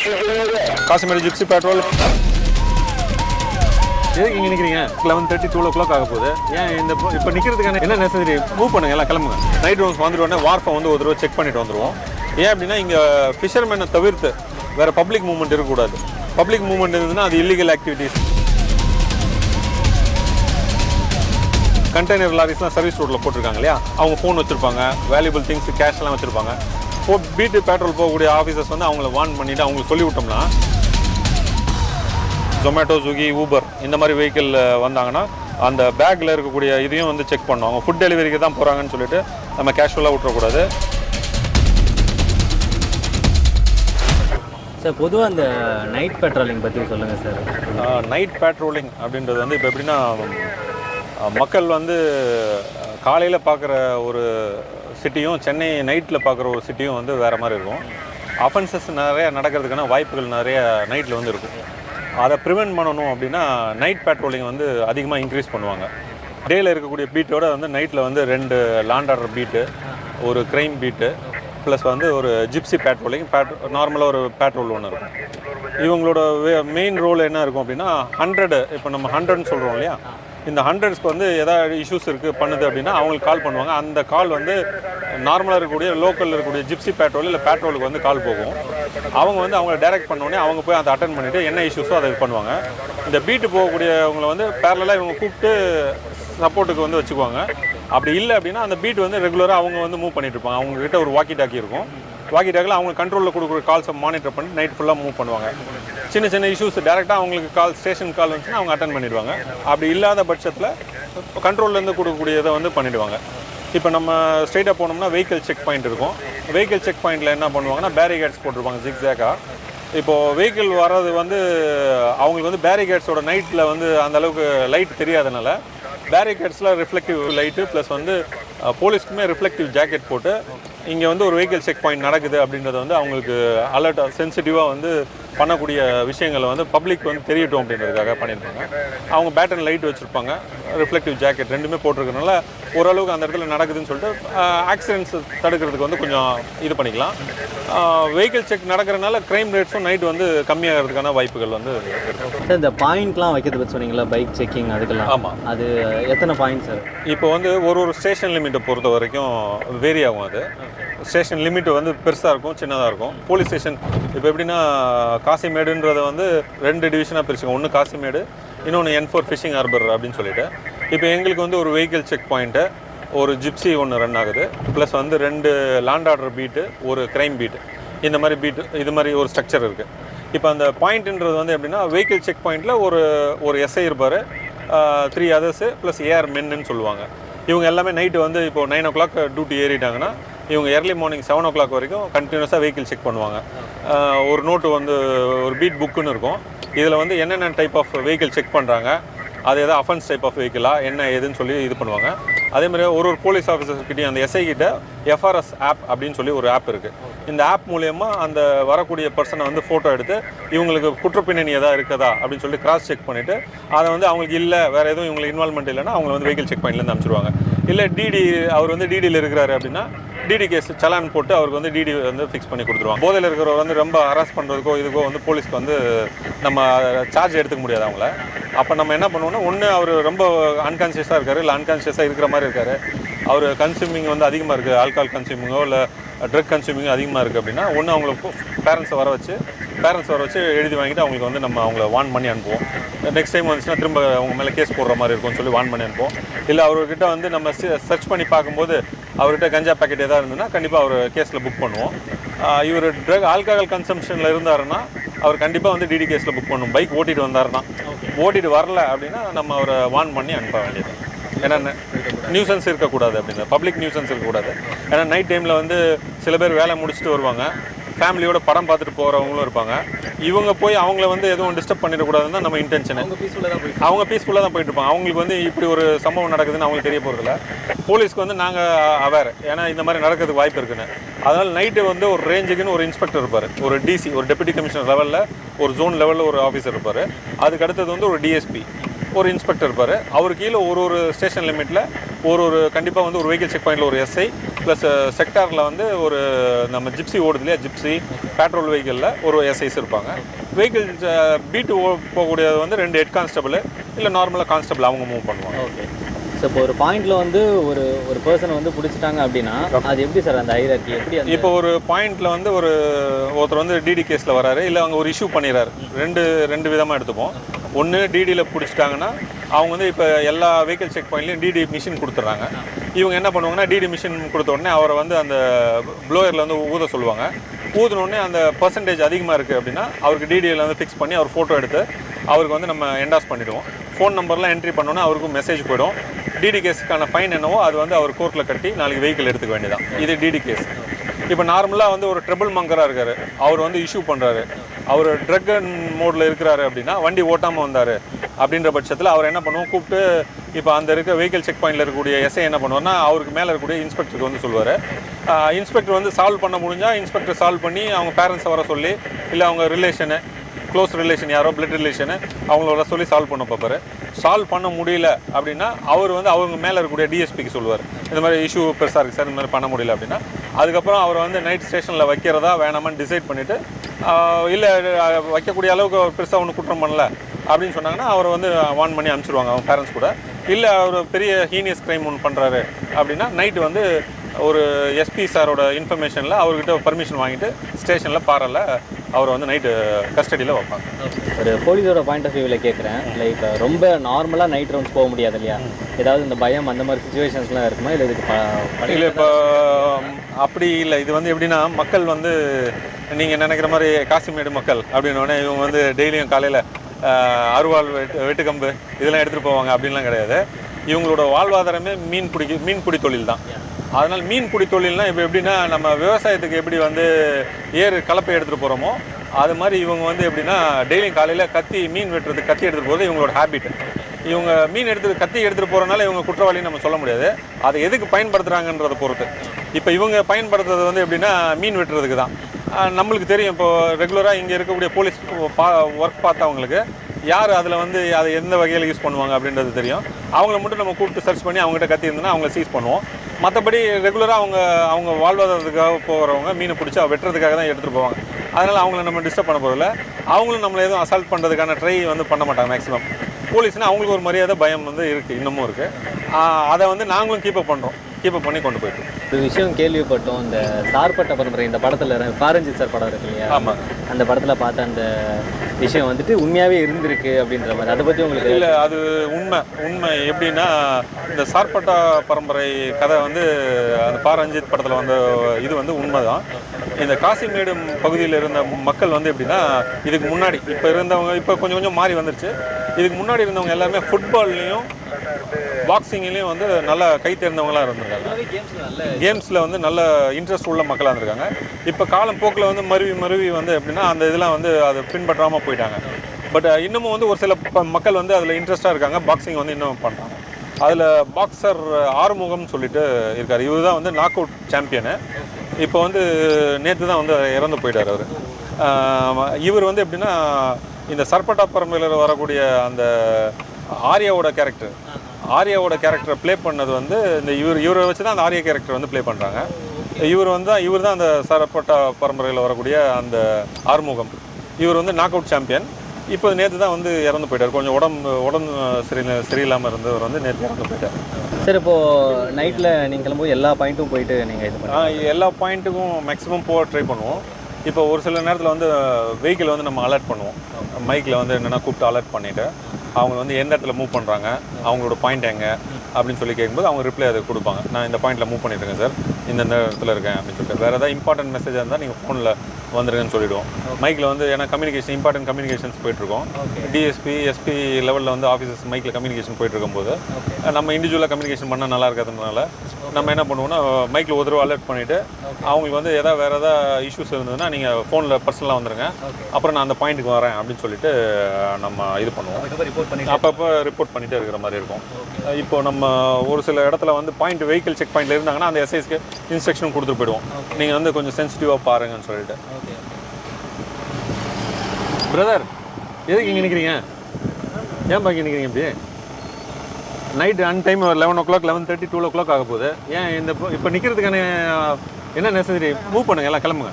Kasimedu gypsy petrol எதுக்கு இங்கே நிற்கிறீங்க eleven thirty two o'clock ஆக போகுது. ஏன் இந்த இப்போ- நிற்கிறதுக்கான என்ன நெசசரி மூவ் பண்ணுங்க எல்லாம் கிளம்புங்க. நைட் ரூம்ஸ் வந்துட்டு உடனே வார்ஃபை வந்து ஒரு தடவை செக் பண்ணிட்டு வந்துடுவோம் ஏன் அப்படின்னா இங்கே ஃபிஷர்மேனை தவிர்த்து வேறு பப்ளிக் மூவ்மெண்ட் இருக்கக்கூடாது. பப்ளிக் மூவ்மெண்ட் இருந்ததுன்னா அது இல்லீகல் ஆக்டிவிட்டீஸ் கண்டெய்னர் லாரிஸ்லாம் சர்வீஸ் ரோட்டில் போட்டிருக்காங்க இல்லையா? அவங்க ஃபோன் வச்சுருப்பாங்க. வேல்யூபிள் திங்ஸ் கேஷ்லாம் வச்சுருப்பாங்க. இப்போ பீட்டு பெட்ரோல் போகக்கூடிய ஆஃபீஸர்ஸ் வந்து அவங்கள வார்ன் பண்ணிவிட்டு அவங்களுக்கு சொல்லி விட்டோம்னா ஜொமேட்டோ ஸ்விக்கி ஊபர் இந்த மாதிரி வெஹிக்கிள் வந்தாங்கன்னா அந்த பேக்கில் இருக்கக்கூடிய இதையும் வந்து செக் பண்ணுவாங்க ஃபுட் டெலிவரிக்கு தான் போகிறாங்கன்னு சொல்லிட்டு நம்ம கேஷுவலாக விட்டுறக்கூடாது. சார் பொதுவாக அந்த நைட் பெட்ரோலிங் பற்றி சொல்லுங்கள் சார். நைட் பேட்ரோலிங் அப்படின்றது வந்து இப்போ எப்படின்னா மக்கள் வந்து காலையில் பார்க்குற ஒரு சிட்டியும் சென்னை நைட்டில் பார்க்குற ஒரு சிட்டியும் வந்து வேறு மாதிரி இருக்கும். அஃபென்சஸ் நிறைய நடக்கிறதுக்கான வாய்ப்புகள் நிறைய நைட்டில் வந்து இருக்கும். அதை ப்ரிவென்ட் பண்ணணும் அப்படின்னா நைட் பேட்ரோலிங் வந்து அதிகமாக இன்க்ரீஸ் பண்ணுவாங்க. டேயில் இருக்கக்கூடிய பீட்டோட வந்து நைட்டில் வந்து ரெண்டு லாண்ட் ஆர்டர் பீட்டு ஒரு க்ரைம் பீட்டு ப்ளஸ் வந்து ஒரு ஜிப்சி பேட்ரோலிங் பேட் நார்மலாக ஒரு பேட்ரோல் ஒன்று இருக்கும். இவங்களோட மெயின் ரோல் என்ன இருக்கும் அப்படின்னா ஹண்ட்ரடு இப்போ நம்ம ஹண்ட்ரட்னு சொல்கிறோம் இல்லையா? இந்த ஹண்ட்ரட்ஸ்க்கு வந்து எதாவது இஷ்யூஸ் இருக்குது பண்ணுது அப்படின்னா அவங்களுக்கு கால் பண்ணுவாங்க. அந்த கால் வந்து நார்மலாக இருக்கக்கூடிய லோக்கலில் இருக்கக்கூடிய ஜிப்சி பேட்ரோல் இல்லை பேட்ரோலுக்கு வந்து கால் போகும். அவங்க வந்து அவங்கள டைரக்ட் பண்ணோடனே அவங்க போய் அதை அட்டன் பண்ணிவிட்டு என்ன இஷ்யூஸோ அதை இது பண்ணுவாங்க. இந்த பீட்டு போகக்கூடியவங்களை வந்து பேரலாக இவங்க கூப்பிட்டு சப்போர்ட்டுக்கு வந்து வச்சுக்குவாங்க. அப்படி இல்லை அப்படின்னா அந்த பீட் வந்து ரெகுலராக அவங்க வந்து மூவ் பண்ணிட்டு இருப்பாங்க. அவங்ககிட்ட ஒரு வாக்கி டாக்கி இருக்கும். வாக்கி டாக்கில் அவங்க கண்ட்ரோலில் கொடுக்குற கால்ஸை மானிட்டர் பண்ணி நைட் ஃபுல்லாக மூவ் பண்ணுவாங்க. சின்ன சின்ன இஷ்யூஸ் டேரெக்டாக அவங்களுக்கு கால் ஸ்டேஷன் கால் வந்துச்சுன்னா அவங்க அட்டன் பண்ணிடுவாங்க. அப்படி இல்லாத பட்சத்தில் கண்ட்ரோல்லேருந்து கொடுக்கக்கூடியதை வந்து பண்ணிடுவாங்க. இப்போ நம்ம ஸ்ட்ரைட்டாக போனோம்னா வெஹிக்கிள் செக் பாயிண்ட் இருக்கும். வெஹிக்கிள் செக் பாயிண்ட்டில் என்ன பண்ணுவாங்கன்னா பேரிகேட்ஸ் போட்டிருப்பாங்க ஜிக்ஸாக்காக இப்போது வெஹிக்கிள் வர்றது வந்து அவங்களுக்கு வந்து பேரிகேட்ஸோட நைட்டில் வந்து அந்த அளவுக்கு லைட் தெரியாதனால பேரிகேட்ஸில் ரிஃப்ளெக்டிவ் லைட்டு ப்ளஸ் வந்து போலீஸ்க்குமே ரிஃப்ளெக்டிவ் ஜாக்கெட் போட்டு இங்கே வந்து ஒரு வெஹிக்கிள் செக் பாயிண்ட் நடக்குது அப்படின்றத வந்து அவங்களுக்கு அலர்ட்டாக சென்சிட்டிவாக வந்து பண்ணக்கூடிய விஷயங்களை வந்து பப்ளிக் வந்து தெரியட்டும் அப்படின்றதுக்காக பண்ணியிருப்பாங்க அவங்க பேட்டர்ன் லைட் வச்சுருப்பாங்க ரிஃப்ளெக்டிவ் ஜாக்கெட் ரெண்டுமே போட்டிருக்கனால ஓரளவுக்கு அந்த இடத்துல நடக்குதுன்னு சொல்லிட்டு ஆக்சிடென்ட்ஸ் தடுக்கிறதுக்கு வந்து கொஞ்சம் இது பண்ணிக்கலாம். வெஹிக்கிள் செக் நடக்கிறனால க்ரைம் ரேட்ஸும் நைட் வந்து கம்மியாகிறதுக்கான வாய்ப்புகள் வந்து இந்த பாயிண்ட்லாம் வைக்கிறது பற்றி சொன்னீங்களா பைக் செக்கிங் அதுக்கெல்லாம்? ஆமாம் அது எத்தனை பாயிண்ட் சார்? இப்போ வந்து ஒரு ஒரு ஸ்டேஷன் லிமிட்டை பொறுத்த வரைக்கும் வேரி ஆகும் அது. ஸ்டேஷன் லிமிட் வந்து பெருசாக இருக்கும் சின்னதாக இருக்கும். போலீஸ் ஸ்டேஷன் இப்போ எப்படின்னா காசிமேடுன்றதை வந்து ரெண்டு டிவிஷனாக பிரிச்சுங்க ஒன்று காசிமேடு இன்னொன்று என் ஃபோர் ஃபிஷிங் ஹார்பர் அப்படின்னு சொல்லிட்டு. இப்போ எங்களுக்கு வந்து ஒரு வெஹிக்கிள் செக் பாயிண்ட்டு ஒரு ஜிப்சி ஒன்று ரன் ஆகுது. ப்ளஸ் வந்து ரெண்டு லேண்ட் ஆர்டர் பீட்டு ஒரு க்ரைம் பீட்டு இந்த மாதிரி பீட்டு இது மாதிரி ஒரு ஸ்ட்ரக்சர் இருக்குது இப்போ அந்த பாயிண்ட்டுன்றது வந்து எப்படின்னா வெஹிக்கிள் செக் பாயிண்ட்டில் ஒரு ஒரு எஸ்ஐ இருப்பார். த்ரீ அதர்ஸு ப்ளஸ் ஏஆர் மென்னு சொல்லுவாங்க. இவங்க எல்லாமே நைட்டு வந்து இப்போது நைன் ஓ கிளாக் டியூட்டி ஏறிட்டாங்கன்னா இவங்க early morning seven o'clock வரைக்கும் கண்டினியூஸாக வெஹிக்கிள் செக் பண்ணுவாங்க. ஒரு நோட்டு வந்து ஒரு பீட் புக்குன்னு இருக்கும். இதில் வந்து என்னென்ன டைப் ஆஃப் வெஹிக்கிள் செக் பண்ணுறாங்க அது எதாவது அஃபென்ஸ் டைப் ஆஃப் வெஹிக்கிளா என்ன ஏதுன்னு சொல்லி இது பண்ணுவாங்க. அதே மாதிரி ஒரு ஒரு போலீஸ் ஆஃபீஸர்ஸ்கிட்டையும் அந்த எஸ்ஐ கிட்ட எஃப்ஆர்எஸ் ஆப் அப்படின்னு சொல்லி ஒரு ஆப் இருக்குது இந்த ஆப் மூலயமா அந்த வரக்கூடிய பர்சனை வந்து ஃபோட்டோ எடுத்து இவங்களுக்கு குற்றப்பின்னணி எதாவது இருக்குதா அப்படின்னு சொல்லி கிராஸ் செக் பண்ணிவிட்டு அதை வந்து அவங்களுக்கு இல்லை வேறு எதுவும் இவங்களுக்கு இன்வால்மெண்ட் இல்லைன்னா அவங்க வந்து வெஹிக்கிள் செக் பாயிண்ட்லேருந்து அனுப்பிச்சிருவாங்க. இல்லை டிடி அவர் வந்து டிடியில் இருக்கிறாரு அப்படின்னா டிடி கேஸ் சலான் போட்டு அவருக்கு வந்து டிடி வந்து ஃபிக்ஸ் பண்ணி கொடுத்துருவாங்க. போதையில் இருக்கிறவர் வந்து ரொம்ப ஹராஸ் பண்ணுறதுக்கோ இதுக்கோ வந்து போலீஸ்க்கு வந்து நம்ம சார்ஜ் எடுத்துக்க முடியாது அவங்கள. அப்போ நம்ம என்ன பண்ணுவோம்னா ஒன்று அவர் ரொம்ப அன்கான்ஷியஸாக இருக்காரு இல்லை அன்கான்ஷியஸாக இருக்கிற மாதிரி இருக்காரு. அவர் கன்சியூமிங் வந்து அதிகமாக இருக்குது ஆல்கால் கன்சியூமிங்கோ இல்லை ட்ரக் கன்சியூமிங் அதிகமாக இருக்குது அப்படின்னா ஒன்று அவங்களுக்கு பேரண்ட்ஸை வர வச்சு பேரண்ட்ஸ் வர வச்சு எழுதி வாங்கிட்டு அவங்களுக்கு வந்து நம்ம அவங்கள வார்ன் பண்ணி அனுப்புவோம். நெக்ஸ்ட் டைம் வந்துச்சுன்னா திரும்ப அவங்க மேலே கேஸ் போடுற மாதிரி இருக்கும்னு சொல்லி வார்ன் பண்ணி அனுப்புவோம். இல்லை அவர்கிட்ட வந்து நம்ம சர்ச் பண்ணி பார்க்கும்போது அவர்கிட்ட கஞ்சா பாக்கெட் எதாவது இருந்ததுன்னா கண்டிப்பாக அவர் கேஸில் புக் பண்ணுவோம். இவர் ட்ரக் ஆல்கஹால் கன்சம்ஷனில் இருந்தாருன்னா அவர் கண்டிப்பாக வந்து டிடி கேஸில் புக் பண்ணும். பைக் ஓட்டிட்டு வந்தாருன்னா. ஓட்டிட்டு வரல அப்படின்னா நம்ம அவரை வார்ன் பண்ணி அனுப்ப வேண்டியது. ஏன்னா நியூசன்ஸ் இருக்கக்கூடாது அப்படின்னு. பப்ளிக் நியூசன்ஸ் இருக்கக்கூடாது. ஏன்னா நைட் டைமில் வந்து சில பேர் வேலை முடிச்சுட்டு வருவாங்க. ஃபேமிலியோட படம் பார்த்துட்டு போகிறவங்களும் இருப்பாங்க. இவங்க போய் அவங்கள வந்து எதுவும் டிஸ்டர்ப் பண்ணிடக்கூடாதுன்னு தான் நம்ம இன்டென்ஷனு அவங்க பீஸ்ஃபுல்லாக தான் போயிட்டு இருப்பாங்க. அவங்களுக்கு வந்து இப்படி ஒரு சம்பவம் நடக்குதுன்னு அவங்களுக்கு தெரிய போகிறதில்ல போலீஸ்க்கு வந்து நாங்கள் அவேர் ஏன்னா இந்த மாதிரி நடக்கிறதுக்கு வாய்ப்பு இருக்குன்னு. அதனால் நைட்டு வந்து ஒரு ரேஞ்சுக்குன்னு ஒரு இன்ஸ்பெக்டர் இருப்பார். ஒரு டிசி ஒரு டெபுட்டி கமிஷனர் லெவலில் ஒரு ஜோன் லெவலில் ஒரு ஆஃபீஸர் இருப்பார். அதுக்கு அடுத்தது வந்து ஒரு டிஎஸ்பி ஒரு இன்ஸ்பெக்டர் இருப்பார். அவர் கீழே ஒரு ஒரு ஸ்டேஷன் லிமிட்டில் ஒரு ஒரு கண்டிப்பாக வந்து ஒரு வெஹிக்கிள் செக் பாயிண்டில் ஒரு எஸ்ஐ ப்ளஸ் செக்டாரில் வந்து ஒரு நம்ம ஜிப்ஸி ஓடுது இல்லையா? ஜிப்ஸி பேட்ரோல் வெஹிக்கிளில் ஒரு எஸ்ஐஸ் இருப்பாங்க. வெஹிக்கிள் பீட்டு போகக்கூடியது வந்து ரெண்டு ஹெட் கான்ஸ்டபிள் இல்லை நார்மலாக கான்ஸ்டபிள் அவங்க மூவ் பண்ணுவாங்க. ஓகே ஸோ இப்போ ஒரு பாயிண்ட்ல வந்து ஒரு ஒரு பர்சனை வந்து பிடிச்சிட்டாங்க அப்படின்னா அது எப்படி சார் அந்த ஐராக்கி எப்படி இப்போ ஒரு பாயிண்ட்ல வந்து ஒரு ஒருத்தர் வந்து டிடி கேஸில் வராரு இல்லை அவங்க ஒரு இஷ்யூ பண்ணிடுறாரு. ரெண்டு ரெண்டு விதமாக எடுத்துப்போம். ஒன்று டிடியில் பிடிச்சிட்டாங்கன்னா அவங்க வந்து இப்போ எல்லா வெஹிக்கிள் செக் பாயிண்ட்லையும் டிடி மிஷின் கொடுத்துட்றாங்க இவங்க என்ன பண்ணுவாங்கன்னா டிடி மிஷின் கொடுத்த உடனே அவரை வந்து அந்த ப்ளோயரில் வந்து ஊத சொல்லுவாங்க. ஊதினோடனே அந்த பர்சன்டேஜ் அதிகமாக இருக்குது அப்படின்னா அவருக்கு டிடியில் வந்து ஃபிக்ஸ் பண்ணி அவர் ஃபோட்டோ எடுத்து அவருக்கு வந்து நம்ம என்டாஸ் பண்ணிவிடுவோம் ஃபோன் நம்பர்லாம் என்ட்ரி பண்ணோன்னே அவருக்கும் மெசேஜ் போயிடும். டிடி கேஸுக்கான ஃபைன் என்னவோ அது வந்து அவர் கோர்ட்டில் கட்டி நாளைக்கு வெஹிக்கிள் எடுத்துக்க வேண்டியதான் இது டிடி கேஸ் இப்போ நார்மலாக வந்து ஒரு ட்ரிபிள் மங்கராக இருக்கார். அவர் வந்து இஷ்யூ பண்ணுறாரு அவர் ட்ரக் மோடில் இருக்கிறாரு அப்படின்னா வண்டி ஓட்டாமல் வந்தார். அப்படின்ற பட்சத்தில் அவர் என்ன பண்ணுவோம்? கூப்பிட்டு இப்போ அந்த இருக்க வெஹிக்கிள் செக் பாயிண்டில் இருக்கக்கூடிய எஸ்ஐ என்ன பண்ணுவோம்னா அவருக்கு மேலே இருக்கக்கூடிய இன்ஸ்பெக்டருக்கு வந்து சொல்லுவார். இன்ஸ்பெக்டர் வந்து சால்வ் பண்ண முடிஞ்சால் இன்ஸ்பெக்டர் சால்வ் பண்ணி அவங்க பேரண்ட்ஸை வர சொல்லி இல்லை அவங்க ரிலேஷனு க்ளோஸ் ரிலேஷன் யாரோ பிளட் ரிலேஷனு அவங்களோட சொல்லி சால்வ் பண்ண பார்ப்பாரு. சால்வ் பண்ண முடியல அப்படின்னா அவர் வந்து அவங்க மேலே இருக்கக்கூடிய டிஎஸ்பிக்கு சொல்லுவார். இந்த மாதிரி இஷ்யூ பெருசாக இருக்குது சார் இந்த மாதிரி பண்ண முடியல அப்படின்னா. அதுக்கப்புறம் அவரை வந்து நைட் ஸ்டேஷனில் வைக்கிறதா வேணாமான்னு டிசைட் பண்ணிவிட்டு இல்லை வைக்கக்கூடிய அளவுக்கு பெருசாக ஒன்றும் குற்றம் பண்ணல. அப்படின்னு சொன்னாங்கன்னா அவரை வந்து வான் பண்ணி அனுப்பிச்சிடுவாங்க அவங்க பேரண்ட்ஸ் கூட. இல்லை அவர் பெரிய ஹீனியஸ் க்ரைம் ஒன்று பண்ணுறாரு அப்படின்னா நைட்டு வந்து ஒரு எஸ்பி சாரோட இன்ஃபர்மேஷனில் அவர்கிட்ட பர்மிஷன் வாங்கிட்டு ஸ்டேஷனில் பாறையில் அவரை வந்து நைட்டு கஸ்டடியில் வைப்பாங்க. ஒரு போலீஸோட பாயிண்ட் ஆஃப் வியூவில் கேட்குறேன் லைக் ரொம்ப நார்மலாக நைட் ரவுண்ட்ஸ் போக முடியாது இல்லையா? ஏதாவது இந்த பயம் அந்த மாதிரி சுச்சுவேஷன்ஸ்லாம் இருக்குமா? இல்லை இதுக்கு இல்லை இப்போ அப்படி இல்லை. இது வந்து எப்படின்னா மக்கள் வந்து நீங்கள் நினைக்கிற மாதிரி காசிமேடு மக்கள் அப்படின்னோடனே இவங்க வந்து டெய்லியும் காலையில் அருவாள் வெட்டு வெட்டுக்கம்பு இதெல்லாம் எடுத்துகிட்டு போவாங்க அப்படின்லாம் கிடையாது. இவங்களோட வாழ்வாதாரமே மீன் பிடிக்க மீன் பிடி தொழில் தான். அதனால் மீன் பிடி தொழில்னா இப்போ எப்படின்னா நம்ம விவசாயத்துக்கு எப்படி வந்து ஏறு கலப்பை எடுத்துகிட்டு போகிறோமோ அது மாதிரி இவங்க வந்து எப்படின்னா டெய்லியும் காலையில் கத்தி மீன் வெட்டுறது கத்தி எடுத்துகிட்டு போகிறது இவங்களோட ஹேபிட் இவங்க மீன் எடுத்து கத்தி எடுத்துகிட்டு போகிறனால இவங்க குற்றவாளின்னு நம்ம சொல்ல முடியாது. அதை எதுக்கு பயன்படுத்துகிறாங்கன்றத பொறுத்து. இப்போ இவங்க பயன்படுத்துறது வந்து எப்படின்னா மீன் வெட்டுறதுக்கு தான். நம்மளுக்கு தெரியும். இப்போது ரெகுலராக இங்கே இருக்கக்கூடிய போலீஸ் பா ஒர்க் பார்த்தவங்களுக்கு யார் அதில் வந்து அதை எந்த வகையில் யூஸ் பண்ணுவாங்க அப்படின்றது தெரியும். அவங்கள மட்டும் நம்ம கூப்பிட்டு சர்ச் பண்ணி அவங்ககிட்ட கத்தி இருந்தோன்னா அவங்கள சீஸ் பண்ணுவோம். மற்றபடி ரெகுலராக அவங்க அவங்க வாழ்வாதாரத்துக்காக போகிறவங்க மீனை பிடிச்சி வெட்டுறதுக்காக தான் எடுத்துகிட்டு போவாங்க. அதனால் அவங்கள நம்ம டிஸ்டர்ப் பண்ண போகிறதில்ல அவங்களும் நம்மளை எதுவும் அசால்ட் பண்ணுறதுக்கான ட்ரை வந்து பண்ண மாட்டாங்க மேக்ஸிமம் போலீஸ்னால் அவங்களுக்கு ஒரு மரியாதை பயம் வந்து இருக்குது இன்னமும் இருக்குது அதை வந்து நாங்களும் கீப்பப் பண்ணுறோம் கீப்பப் பண்ணி கொண்டு போயிட்டு. ஒரு விஷயம் கேள்விப்பட்டோம். இந்த சார்பட்ட பரம்பரை இந்த படத்தில் பாரஞ்சித் சார் படம் இருக்கு இல்லையா? ஆமாம் அந்த படத்தில் பார்த்த அந்த விஷயம் வந்துட்டு உண்மையாகவே இருந்திருக்கு அப்படின்ற மாதிரி. அதை பற்றி உங்களுக்கு இல்லை அது உண்மை. உண்மை எப்படின்னா இந்த சார்பட்டா பரம்பரை கதை வந்து அந்த பா ரஞ்சித் படத்தில் வந்த இது வந்து உண்மைதான். இந்த காசிமேடு பகுதியில் இருந்த மக்கள் வந்து எப்படின்னா இதுக்கு முன்னாடி இப்போ இருந்தவங்க இப்போ கொஞ்சம் கொஞ்சம் மாறி வந்துருச்சு. இதுக்கு முன்னாடி இருந்தவங்க எல்லாருமே ஃபுட்பால்லையும் பாக்ஸிங்லேயும் வந்து நல்லா கை தேர்ந்தவங்களாக இருந்திருக்காங்க கேம்ஸில் வந்து நல்ல இன்ட்ரெஸ்ட் உள்ள மக்களாக இருந்திருக்காங்க. இப்போ காலம் போக்கில் வந்து மருவி மருவி வந்து எப்படின்னா அந்த இதெல்லாம் வந்து அதை பின்பற்றாமல் போயிட்டாங்க. பட் இன்னமும் வந்து ஒரு சில மக்கள் வந்து அதில் இன்ட்ரெஸ்ட்டாக இருக்காங்க. பாக்ஸிங் வந்து இன்னும் பண்ணுறாங்க அதில் பாக்ஸர் ஆறுமுகம்னு சொல்லிட்டு இருக்கார். இவர் தான் வந்து நாக் அவுட் சாம்பியனு இப்போ வந்து நேற்று தான் வந்து இறந்து போயிட்டார் அவர். இவர் வந்து எப்படின்னா இந்த சர்பட்டா பரம்பரையில் வரக்கூடிய அந்த ஆர்யாவோட கேரக்டர் ஆர்யாவோட கேரக்டரை ப்ளே பண்ணது வந்து இந்த இவர் இவரை வச்சு தான் அந்த ஆர்யா கேரக்டர் வந்து ப்ளே பண்ணுறாங்க இவர் வந்து இவர் தான் அந்த சரப்பட்டா பரம்பரையில் வரக்கூடிய அந்த ஆறுமுகம். இவர் வந்து நாக் அவுட் சாம்பியன் இப்போ நேற்று தான் வந்து இறந்து போயிட்டார். கொஞ்சம் உடம்பு உடம்பு சரி சரியில்லாமல் இருந்தவர் வந்து நேற்று இறந்து போயிட்டார். சரி இப்போ நைட்டில் நீங்கள் கிளம்பும்போது எல்லா பாயிண்ட்டும் போயிட்டு நீங்கள் இது பண்ணி ஆ, எல்லா பாயிண்ட்டுக்கும் மேக்ஸிமம் போக ட்ரை பண்ணுவோம். இப்போ ஒரு சில நேரத்தில் வந்து வெஹிக்கிள் வந்து நம்ம அலர்ட் பண்ணுவோம். மைக்கில் வந்து என்னென்னா கூப்பிட்டு அலர்ட் பண்ணிவிட்டு அவங்க வந்து எந்த இடத்துல மூவ் பண்ணுறாங்க அவங்களோட பாயிண்ட் எங்கே அப்படின்னு சொல்லி கேட்கும்போது அவங்க ரிப்ளை அதை கொடுப்பாங்க. நான் இந்த பாயிண்ட்டில் மூவ் பண்ணிட்டுருக்கேன் சார் இந்த இந்த இடத்துல இருக்கேன் அப்படின்னு சொல்லிட்டு. வேறு ஏதாவது இம்பார்ட்டன்ட் மெசேஜாக இருந்தால் நீங்கள் ஃபோனில் வந்துருங்கன்னு சொல்லிவிடுவோம் மைக்கில் வந்து ஏன்னா கம்யூனிகேஷன் இம்பார்ட்டன்ட் கம்யூனிகேஷன்ஸ் போயிட்டுருக்கோம். டிஎஸ்பி எஸ்பி லெவலில் வந்து ஆஃபீஸர்ஸ் மைக்கில் கம்யூனிகேஷன் போயிட்டு இருக்கும்போது நம்ம இண்டிவிஜுவலாக கம்யூனிகேஷன் பண்ணால் நல்லா இருக்கிறதுனால நம்ம என்ன பண்ணுவோம்னா மைக்கில் ஒரு தடவை அலர்ட் பண்ணிவிட்டு அவங்களுக்கு வந்து எதாவது வேறு எதாவது இஷ்யூஸ் இருந்ததுன்னா நீங்கள் ஃபோனில் பர்சனலாக வந்துருங்க. அப்புறம் நான் அந்த பாயிண்ட்டுக்கு வரேன் அப்படின்னு சொல்லிட்டு நம்ம இது பண்ணுவோம். அப்பப்போ ரிப்போர்ட் பண்ணிட்டே இருக்கிற மாதிரி இருக்கும். இப்போ நம்ம ஒரு சில இடத்துல வந்து பாயிண்ட் வெஹிக்கிள் செக் பாயிண்ட்ல இருந்தாங்கன்னா அந்த எஸ்ஐஸ்க்கு இன்ஸ்ட்ரக்ஷன் கொடுத்துட்டு போயிடுவோம். நீங்கள் வந்து கொஞ்சம் சென்சிட்டிவாக பாருங்கன்னு சொல்லிட்டு. பிரதர் எதுக்கு இங்கே நிற்கிறீங்க ஏன் பாக்கி நிற்கிறீங்க இப்படி? Night on time eleven o'clock eleven thirty two o'clock ஆக போகுது. ஏன் இந்த இப்போ- நிற்கிறதுக்கான என்ன நெசசரி மூவ் பண்ணுங்க எல்லாம் கிளம்புங்க.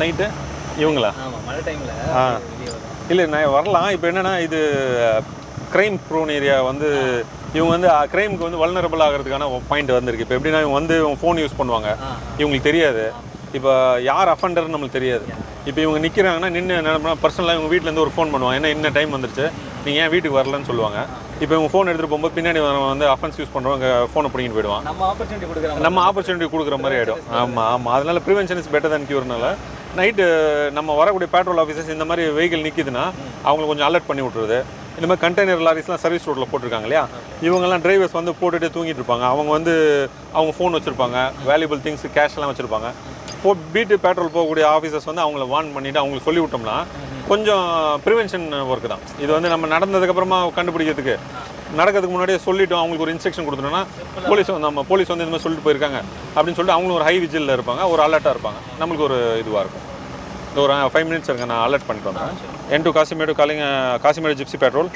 நைட்டு இவங்களா? இல்லை நான் வரலாம். இப்போ என்னன்னா இது க்ரைம் ப்ரோன் ஏரியா வந்து இவங்க வந்து க்ரைமுக்கு வந்து வல்னரபிள் ஆகிறதுக்கான பாயிண்ட் வந்திருக்கு. இப்போ எப்படின்னா இவங்க வந்து ஃபோன் யூஸ் பண்ணுவாங்க. இவங்களுக்கு தெரியாது. இப்போ யார் அஃபண்டர்னு நம்மளுக்கு தெரியாது. இப்போ இவங்க நிற்கிறாங்கன்னா நின்று என்ன பர்சனலாக இவங்க வீட்டிலேருந்து ஒரு ஃபோன் பண்ணுவாங்க. என்ன இன்ன டைம் வந்துருச்சு? நீங்கள் ஏன் வீட்டுக்கு வரலன்னு சொல்லுவாங்க. இப்போ இவங்க ஃபோன் எடுத்துகிட்டு போகும்போது பின்னாடி வந்து அஃபென்ஸ் யூஸ் பண்ணுறவங்க ஃபோனை பிடிங்கிட்டு போயிடுவான். நம்ம ஆப்பர்ச்சுனிட்டி கொடுக்குறோம் நம்ம ஆப்பர்ச்சுனிட்டி கொடுக்குற மாதிரி ஆகிடும் ஆமாம் ஆமாம் அதனால ப்ரிவென்ஷன் இஸ் பெட்டர் than க்யூர்னால நைட்டு நம்ம வரக்கூடிய பேட்ரோல் ஆஃபீஸர்ஸ் இந்த மாதிரி வெஹிக்கிள் நிற்கிதுன்னா அவங்களுக்கு கொஞ்சம் அலர்ட் பண்ணி விட்ருது இந்த மாதிரி கண்டெய்னர் லாரிஸ்லாம் சர்வீஸ் ரோட்டில் போட்டிருக்காங்க இல்லையா? இவங்கெல்லாம் டிரைவர்ஸ் வந்து போட்டுகிட்டே தூங்கிட்டு இருப்பாங்க. அவங்க வந்து அவங்க ஃபோன் வச்சுருப்பாங்க. வேல்யூபிள் திங்ஸ் கேஷ்லாம் வச்சுருப்பாங்க. போ பீட்டு பெட்ரோல் போகக்கூடிய ஆஃபீஸர்ஸ் வந்து அவங்கள வார்ன் பண்ணிவிட்டு அவங்களுக்கு சொல்லி விட்டோம்னா கொஞ்சம் ப்ரிவென்ஷன் ஒர்க் தான். இது வந்து நம்ம நடந்ததுக்கப்புறமா கண்டுபிடிக்கிறதுக்கு. நடக்கிறதுக்கு முன்னாடியே சொல்லிவிட்டோம் அவங்களுக்கு ஒரு இன்ஸ்ட்ரக்ஷன் கொடுத்துட்டோம்னா போலீஸ் வந்து நம்ம போலீஸ் வந்து இந்த மாதிரி சொல்லிட்டு போயிருக்காங்க. அப்படின்னு சொல்லிட்டு அவங்களும் ஒரு ஹை விஜிலில் இருப்பாங்க. ஒரு அலர்ட்டாக இருப்பாங்க. நம்மளுக்கு ஒரு இதுவாக இருக்கும். ஒரு ஃபைவ் மினிட்ஸ் இருங்க நான் அலர்ட் பண்ணிட்டு வந்தேன் N two Kasimedu calling Kasimedu Gypsy patrol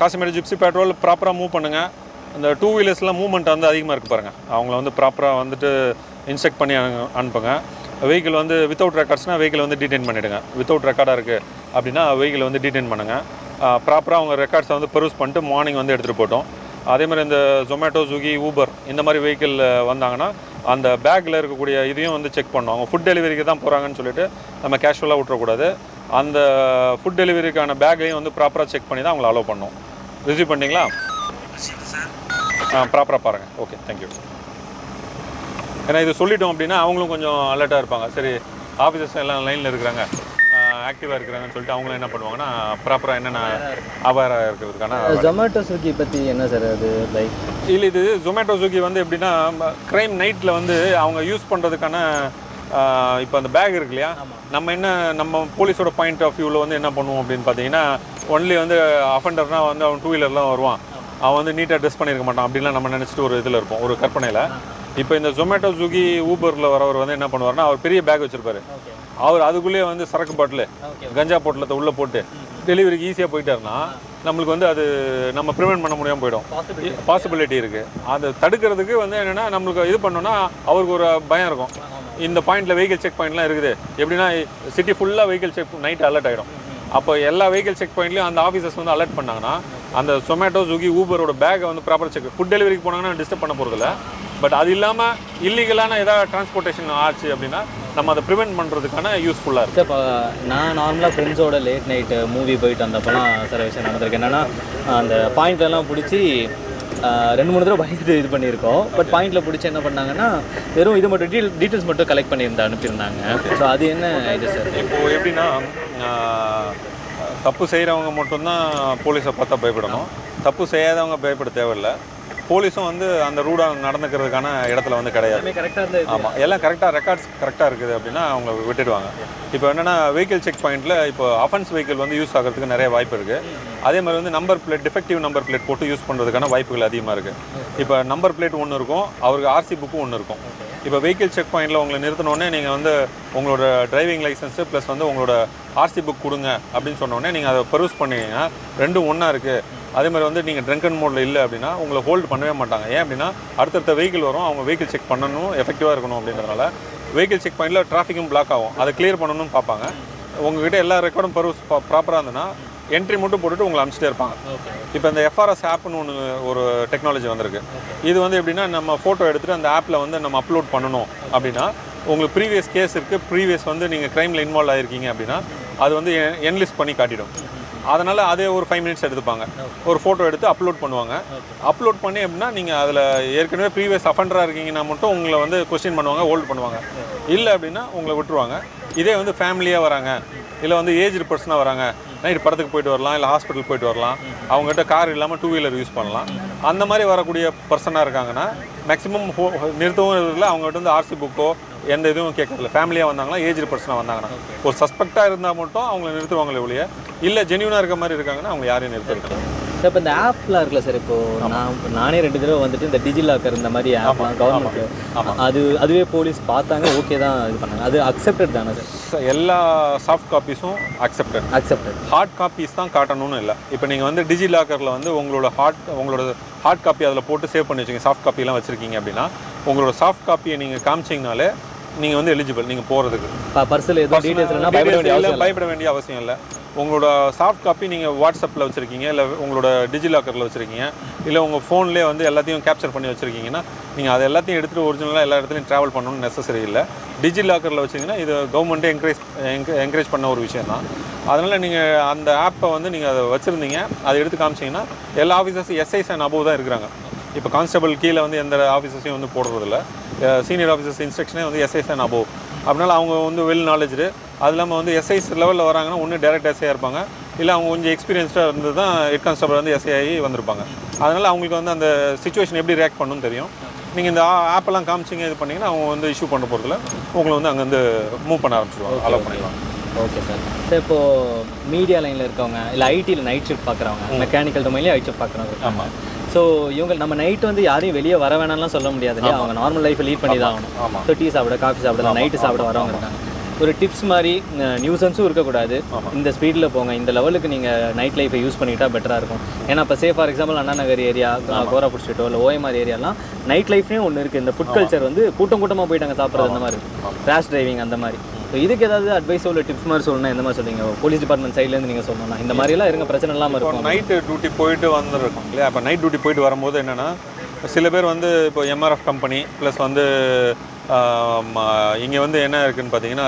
Kasimedu Gypsy patrol ப்ராப்பராக மூவ் பண்ணுங்கள் இந்த டூ வீலர்ஸ்லாம் மூவ்மெண்ட் வந்து அதிகமாக இருக்குது பாருங்கள் அவங்கள வந்து ப்ராப்பராக வந்துட்டு இன்ஸ்ட்ரக்ட் பண்ணி அனு- அனுப்புங்க. வெஹிக்கிள் வந்து வித்தவுட் ரெக்கார்ட்ஸ்னால் வெஹிக்கிள் வந்து டீடைன் பண்ணிவிடுங்க வித்தவுட் ரெக்கார்டாக இருக்குது அப்படின்னா வெஹிக்கிள் வந்து டீடைன் பண்ணுங்கள் ப்ராப்பராக அவங்க ரெக்கார்ட்ஸை வந்து பெருஸ் பண்ணிட்டு மார்னிங் வந்து எடுத்துகிட்டு போட்டோம் அதே மாதிரி இந்த ஜொமேட்டோ ஸ்விக்கி ஊபர் இந்த மாதிரி வெஹிக்கிள் வந்தாங்கன்னா அந்த பேக்கில் இருக்கக்கூடிய இதையும் வந்து செக் பண்ணோம். அவங்க ஃபுட் டெலிவரிக்கு தான் போகிறாங்கன்னு சொல்லிட்டு நம்ம கேஷுவலாக விட்டுறக்கூடாது. அந்த ஃபுட் டெலிவரிக்கான பேக்கையும் வந்து ப்ராப்பராக செக் பண்ணி தான் அவங்கள அலோவ் பண்ணோம். ரிசீவ் பண்ணிங்களா ஆ ப்ராப்பராக பாருங்கள் ஓகே தேங்க்யூ ஏன்னா இது சொல்லிட்டோம் அப்படின்னா அவங்களும் கொஞ்சம் அலர்ட்டாக இருப்பாங்க. சரி ஆஃபீஸர்ஸ் எல்லாம் லைனில் இருக்கிறாங்க. ஆக்டிவாக இருக்கிறாங்கன்னு சொல்லிட்டு அவங்களும் என்ன பண்ணுவாங்கன்னா ப்ராப்பராக என்னென்ன அவேராக இருக்கிறதுக்கான ஜொமேட்டோ ஸ்விக்கி பற்றி என்ன சார் அது லைக் இல்லை இது ஜொமேட்டோ ஸ்விக்கி வந்து எப்படின்னா க்ரைம் நைட்டில் வந்து அவங்க யூஸ் பண்ணுறதுக்கான இப்போ அந்த பேக் இருக்கு இல்லையா? நம்ம என்ன நம்ம போலீஸோட பாயிண்ட் ஆஃப் வியூவில் வந்து என்ன பண்ணுவோம் அப்படின்னு பார்த்தீங்கன்னா ஒன்லி வந்து அஃபண்டர்னா வந்து அவன் டூ வீலர்லாம் வருவான். அவன் வந்து நீட்டாக ட்ரெஸ் பண்ணியிருக்க மாட்டான் அப்படின்லாம் நம்ம நினச்சிட்டு ஒரு இதில் இருப்போம் ஒரு கற்பனையில். இப்போ இந்த ஜொமேட்டோ ஸ்விக்கி ஊபரில் வரவர் வந்து என்ன பண்ணுவார்னா அவர் பெரிய பேக் வச்சிருப்பாரு. அவர் அதுக்குள்ளேயே வந்து சரக்கு பாட்டில் கஞ்சா பொட்டலத்தை உள்ளே போட்டு டெலிவரிக்கு ஈஸியாக போயிட்டாருன்னா நம்மளுக்கு வந்து அது நம்ம ப்ரிவென்ட் பண்ண முடியாமல் போயிடும். பாசிபிலிட்டி இருக்குது அதை தடுக்கிறதுக்கு வந்து என்னென்னா நம்மளுக்கு இது பண்ணோன்னா அவருக்கு ஒரு பயம் இருக்கும். இந்த பாயிண்டில் வெஹிக்கிள் செக் பாயிண்ட்லாம் இருக்குது. எப்படின்னா சிட்டி ஃபுல்லாக வெஹிக்கிள் செக் நைட் அலர்ட் ஆகிடும் அப்போ எல்லா வெஹிக்கிள் செக் பாயிண்ட்லையும் அந்த ஆஃபீஸர்ஸ் வந்து அலர்ட் பண்ணாங்கன்னா அந்த சொமேட்டோ ஸ்விக்கி ஊபரோட பேக்கை வந்து ப்ராப்பராக செக் ஃபுட் டெலிவரிக்கு போனாங்கன்னா டிஸ்டர்ப் பண்ண போகிறதில்ல பட் அது இல்லாமல் இல்லீகலான ஏதாவது டிரான்ஸ்போர்ட்டேஷன் ஆச்சு அப்படின்னா நம்ம அதை ப்ரிவென்ட் பண்ணுறதுக்கான யூஸ்ஃபுல்லாக இருக்குது இப்போ நான் நார்மலாக ஃப்ரெண்ட்ஸோட லேட் நைட்டு மூவி போயிட்டு வந்தப்போலாம் சில விஷயம் நடந்திருக்கு. என்னன்னா அந்த பாயிண்ட்லலாம் பிடிச்சி ரெண்டு மூணு தடவை பயந்து இது பண்ணியிருக்கோம். பட் பாயிண்ட்டில் பிடிச்சி என்ன பண்ணாங்கன்னா வெறும் இது மட்டும் டீல் டீட்டெயில்ஸ் மட்டும் கலெக்ட் பண்ணியிருந்தா அனுப்பியிருந்தாங்க. ஸோ அது என்ன இது சார் இப்போது எப்படின்னா தப்பு செய்கிறவங்க மட்டும்தான் போலீஸை பார்த்தா பயப்படணும். தப்பு செய்யாதவங்க பயப்பட தேவையில்லை. போலீஸும் வந்து அந்த ரூடாக நடந்துக்கிறதுக்கான இடத்துல வந்து கிடையாது. ஆமாம் எல்லாம் கரெக்டாக ரெக்கார்ட்ஸ் கரெக்டாக இருக்குது அப்படின்னா அவங்க விட்டுடுவாங்க. இப்போ என்னென்னா வெஹிக்கிள் செக் பாயிண்ட்டில் இப்போ அஃபென்ஸ் வெஹிக்கிள் வந்து யூஸ் ஆகிறதுக்கு நிறைய வாய்ப்பு இருக்குது அதே மாதிரி வந்து number plate defective number plate போட்டு யூஸ் பண்ணுறதுக்கான வாய்ப்புகள் அதிகமாக இருக்குது இப்போ நம்பர் பிளேட் ஒன்று இருக்கும் அவருக்கு ஆர்சி புக்கும் ஒன்று இருக்கும். இப்போ வெஹிக்கிள் செக் பாயிண்டில் உங்களை நிறுத்தினோடனே நீங்கள் வந்து உங்களோட டிரைவிங் லைசன்ஸு ப்ளஸ் வந்து உங்களோட ஆர்சி புக் கொடுங்க அப்படின்னு சொன்னோடனே நீங்கள் அதை பர்யூஸ் பண்ணீங்கன்னா ரெண்டும் ஒன்றா இருக்குது அதே மாதிரி வந்து நீங்கள் ட்ரங்கன் மோடில் இல்லை அப்படின்னா உங்களை ஹோல்டு பண்ணவே மாட்டாங்க. ஏன் அப்படின்னா அடுத்தடுத்த வெஹிக்கிள் வரும் அவங்க வெஹிக்கிள் செக் பண்ணணும் எஃபெக்டிவாக இருக்கணும் அப்படின்றதுனால. வெஹிக்கிள் செக் பாயிண்டில் டிராஃபிக்கும் பிளாக் ஆகும். அதை கிளியர் பண்ணணும்னு பார்ப்பாங்க. உங்ககிட்ட எல்லா ரெக்கார்டும் பர்வஸ் ப்ராப்பராக இருந்ததுன்னா என்ட்ரி மட்டும் போட்டுட்டு உங்களை அனுப்பிச்சிட்டே இருப்பாங்க. இப்போ இந்த எஃப்ஆர்எஸ் ஆப்னு ஒன்று ஒரு டெக்னாலஜி வந்திருக்கு. இது வந்து எப்படின்னா நம்ம ஃபோட்டோ எடுத்துகிட்டு அந்த ஆப்பில் வந்து நம்ம அப்லோட் பண்ணணும். அப்படின்னா உங்களுக்கு ப்ரீவியஸ் கேஸ் இருக்குது ப்ரீவியஸ் வந்து நீங்கள் க்ரைமில் இன்வால்வ் ஆகிருக்கீங்க அப்படின்னா அது வந்து என்லிஸ்ட் பண்ணி காட்டிடும். அதனால் அதே ஒரு ஃபைவ் மினிட்ஸ் எடுத்துப்பாங்க. ஒரு ஃபோட்டோ எடுத்து அப்லோட் பண்ணுவாங்க. அப்லோட் பண்ணி அப்படின்னா நீங்கள் அதில் ஏற்கனவே ப்ரீவியஸ் அஃபண்டராக இருக்கீங்கன்னா மட்டும் உங்களை வந்து கொஸ்டின் பண்ணுவாங்க ஹோல்ட் பண்ணுவாங்க. இல்லை அப்படின்னா உங்களை விட்டுருவாங்க. இதே வந்து ஃபேமிலியாக வராங்க. இல்லை வந்து ஏஜ்டு பர்சனாக வராங்க. நைட் படத்துக்கு போயிட்டு வரலாம் இல்லை ஹாஸ்பிட்டல் போயிட்டு வரலாம். அவங்ககிட்ட கார் இல்லாமல் டூ வீலர் யூஸ் பண்ணலாம். அந்த மாதிரி வரக்கூடிய பர்சனாக இருக்காங்கன்னா மேக்ஸிமம் நிறுத்தவும் இல்லை அவங்ககிட்ட வந்து ஆர்சி புக்கோ எந்த இதுவும் கேட்கறதில்ல. ஃபேமிலியாக வந்தாங்களா ஏஜ்டு பர்சனாக வந்தாங்கன்னா. ஒரு சஸ்பெக்டாக இருந்தால் மட்டும் அவங்கள நிறுத்துவாங்களே ஒழிய இல்லை ஜென்யூனாக இருக்க மாதிரி இருக்காங்கன்னா அவங்க யாரையும் நிறுத்துறது சார் இப்போ இந்த ஆப்லாம் இருக்குல்ல சார் இப்போ நான் நானே ரெண்டு தடவை வந்துட்டு இந்த டிஜிலாக்கர் இந்த மாதிரி ஆப்லாம் கவர்மெண்ட் அது அதுவே போலீஸ் பார்த்தாங்க ஓகே தான் இது பண்ணாங்க. அது அக்செப்டட் தானே சார் எல்லா சாஃப்ட் காப்பீஸும் அக்செப்டட் அக்செப்டட் ஹார்ட் காப்பீஸ் தான் காட்டணும்னு இல்லை. இப்போ நீங்கள் வந்து டிஜி லாக்கரில் வந்து உங்களோட ஹார்ட் உங்களோட ஹார்ட் காப்பி அதில் போட்டு சேவ் பண்ணி வச்சுங்க சாஃப்ட் காப்பிலாம் வச்சுருக்கீங்க அப்படின்னா உங்களோட சாஃப்ட் காப்பியை நீங்கள் காமிச்சிங்கனாலே நீங்கள் வந்து எலிஜிபிள் நீங்கள் போகிறதுக்கு பர்சல் எதுவும் டீட்டெயில்ஸ் இல்லைனா பயப்பட வேண்டிய அவசியம் இல்லை பயப்பட வேண்டிய அவசியம் இல்லை. உங்களோட சாஃப்ட் காப்பி நீங்கள் வாட்ஸ்அப்பில் வச்சுருக்கீங்க இல்லை உங்களோட டிஜிலாக்கரில் வச்சுருக்கீங்க இல்லை உங்கள் ஃபோன்லேயே வந்து எல்லாத்தையும் கேப்சர் பண்ணி வச்சுருக்கீங்கன்னா நீங்கள் அது எல்லாத்தையும் எடுத்துகிட்டு ஒரிஜினலாக எல்லா இடத்துலையும் ட்ராவல் பண்ணணும்னு நெசசரி இல்லை. டிஜிலாக்கரில் வச்சிங்கன்னா இது கவர்மெண்ட்டே என்கரேஜ் என்கரேஜ் பண்ண ஒரு விஷயம் தான். அதனால் நீங்கள் அந்த ஆப்பை வந்து நீங்கள் அதை வச்சுருந்தீங்க அதை எடுத்து காமிச்சிங்கன்னா எல்லா ஆஃபீஸர்ஸும் எஸ்ஐஸ் அண்ட் அபோவ் தான் இருக்கிறாங்க. இப்போ கான்ஸ்டபிள் கீழே வந்து எந்த ஆஃபீஸர்ஸையும் வந்து போடுறதில்ல. சீனியர் ஆஃபீஸர்ஸ் இன்ஸ்ட்ரக்ஷனே வந்து எஸ்ஐஸ் அண்ட் அபோவ் அதனால அவங்க வந்து வெல் நாலேஜ்டு அது இல்லாமல் வந்து எஸ்ஐஸ் லெவலில் வராங்கன்னா ஒன்று டேரக்ட் எஸ்ஐ இருப்பாங்க. இல்லை அவங்க கொஞ்சம் எக்ஸ்பீரியன்ஸ்டாக இருந்து தான் ஹெட் கான்ஸ்டபிள் வந்து எஸ்ஐ ஆகி வந்திருப்பாங்க. அதனால் அவங்களுக்கு வந்து அந்த சுச்சுவேஷன் எப்படி ரியாக்ட் பண்ணணும்னு தெரியும். நீங்கள் இந்த ஆப்பெல்லாம் காமிச்சிங்க இது பண்ணீங்கன்னா அவங்க வந்து இஷ்யூ பண்ண போகிறதுல உங்களை வந்து அங்கேருந்து மூவ் பண்ண ஆரம்பிச்சிடுவாங்க அலோவ் பண்ணிடுவாங்க. ஓகே சார் சார் இப்போ மீடியா லைனில் இருக்கவங்க இல்லை ஐடியில் நைட் ஷிஃப்ட் பார்க்குறவங்க மெக்கானிக்கல் டொமைன்லேயே நைட் ஷிஃப்ட் பார்க்குறவங்க இருக்காங்க. ஸோ இவங்க நம்ம நைட் வந்து யாரையும் வெளியே வர வேணாம்லாம் சொல்ல முடியாது இல்லையா? அவங்க நார்மல் லைஃப்பை லீட் பண்ணி தான் ஆகணும். ஸோ டீ சாப்பிட காஃபி சாப்பிட நைட்டு சாப்பிட வரவங்க இருக்காங்க. ஒரு டிப்ஸ் மாதிரி நியூசன்ஸும் இருக்கக்கூடாது. இந்த ஸ்பீடில் போங்க. இந்த லெவலுக்கு நீங்கள் நைட் லைஃப்பை யூஸ் பண்ணிக்கிட்டா பெட்டராக இருக்கும். ஏன்னா இப்போ say for example Anna Nagar area Koraput ஸ்ட்ரீட்டோ இல்லை ஓஎம்ஆர் ஏரியாலாம் நைட் லைஃப்லேயும் ஒன்று இருக்குது இந்த ஃபுட் கல்ச்சர் வந்து கூட்டம் கூட்டமாக போயிட்டாங்க சாப்பிட்றது அந்த மாதிரி. ரேஷ் டிரைவிங் அந்த மாதிரி. ஸோ இதுக்கு ஏதாவது அட்வைஸ் உள்ள டிப்ஸ் மாதிரி சொல்லணும் எந்த மாதிரி சொல்றீங்க? போலீஸ் டிபார்ட்மெண்ட் சைட்லேருந்து நீங்கள் சொல்லணும்னா இந்த மாதிரிலாம் இருங்க பிரச்சனை இல்லாமல் இருக்கும்? நைட்டு டியூட்டி போயிட்டு வந்துருக்கோம் இல்லையா? இப்போ நைட் டியூட்டி போயிட்டு வரும்போது என்னென்னா சில பேர் வந்து இப்போ எம்ஆர்எஃப் கம்பெனி ப்ளஸ் வந்து இங்கே வந்து என்ன இருக்குன்னு பார்த்தீங்கன்னா